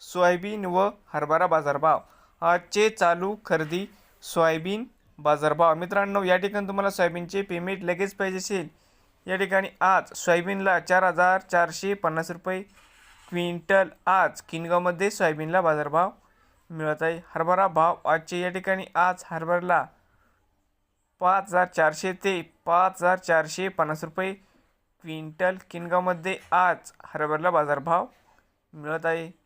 Soybean व हरभरा बाजारभाव. आजचे चालू खरेदी सोयाबीन बाजारभाव. मित्रांनो या ठिकाणी तुम्हाला सोयाबीनचे पेमेंट लगेच पाहिजे असेल. या ठिकाणी आज सोयाबीनला चार हजार चारशे पन्नास रुपये क्विंटल आज किनगावमध्ये सोयाबीनला बाजारभाव मिळत आहे. हरभरा भाव आजचे या ठिकाणी आज हरभरला पाच हजार चारशे ते पाच हजार चारशे पन्नास रुपये क्विंटल. किनगावमध्ये आज हरभरला बाजारभाव मिळत आहे.